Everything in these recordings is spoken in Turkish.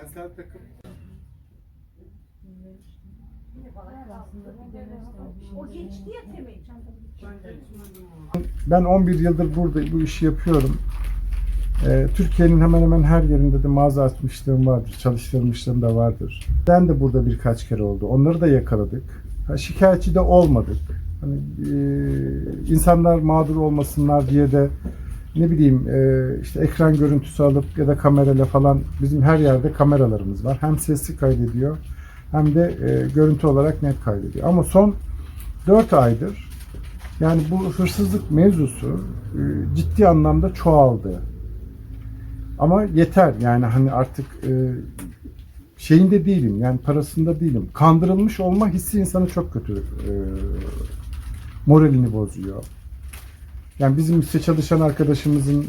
Cinsel takım. Ben 11 yıldır burada bu işi yapıyorum. Ee, Türkiye'nin hemen hemen her yerinde de mağaza açmışlığım vardır, çalıştırmışlığım da vardır. Ben de burada birkaç kere oldu. Onları da yakaladık. Ha, şikayetçi de olmadık. Hani e, insanlar mağdur olmasınlar diye de ne bileyim e, işte ekran görüntüsü alıp ya da kamerayla falan bizim her yerde kameralarımız var. Hem sesli kaydediyor hem de e, görüntü olarak net kaydediyor. Ama son 4 aydır yani bu hırsızlık mevzusu e, ciddi anlamda çoğaldı. Ama yeter yani hani artık e, şeyinde değilim yani parasında değilim. Kandırılmış olma hissi insanı çok kötü e, moralini bozuyor. Yani bizim işte çalışan arkadaşımızın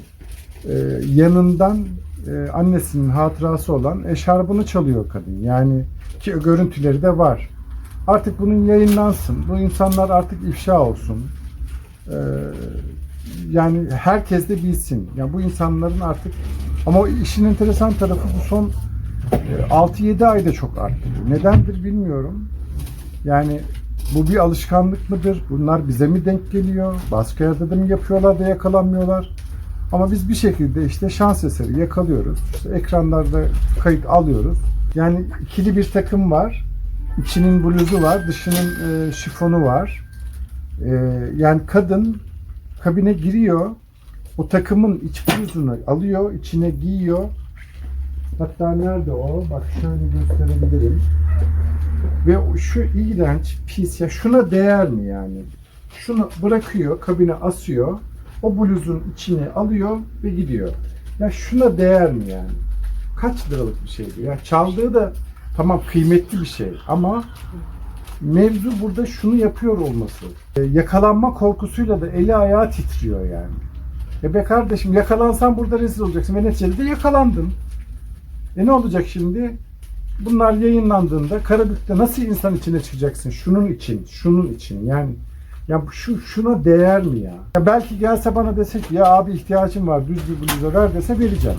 e, yanından e, annesinin hatırası olan eşarbını çalıyor kadın. Yani ki görüntüleri de var. Artık bunun yayınlansın. Bu insanlar artık ifşa olsun. Ee, yani herkes de bilsin. Yani bu insanların artık ama işin enteresan tarafı bu son e, 6-7 ayda çok arttı. Nedendir bilmiyorum. Yani bu bir alışkanlık mıdır? Bunlar bize mi denk geliyor? Başka yerde de mi yapıyorlar da yakalanmıyorlar? Ama biz bir şekilde işte şans eseri yakalıyoruz. İşte ekranlarda kayıt alıyoruz. Yani ikili bir takım var. İçinin bluzu var, dışının e, şifonu var. E, yani kadın kabine giriyor. O takımın iç bluzunu alıyor, içine giyiyor. Hatta nerede o? Bak şöyle gösterebilirim. Ve şu iğrenç, pis ya şuna değer mi yani? Şunu bırakıyor, kabine asıyor. O bluzun içine alıyor ve gidiyor. Ya şuna değer mi yani? Kaç liralık bir şeydi? Ya çaldığı da tamam kıymetli bir şey ama mevzu burada şunu yapıyor olması. E, yakalanma korkusuyla da eli ayağı titriyor yani. E be kardeşim yakalansan burada rezil olacaksın. Ve neticede de yakalandın. E ne olacak şimdi? Bunlar yayınlandığında Karabük'te nasıl insan içine çıkacaksın? Şunun için, şunun için. Yani ya şu şuna değer mi ya? ya? Belki gelse bana dese ki ya abi ihtiyacım var düz bir bluza ver dese vereceğim.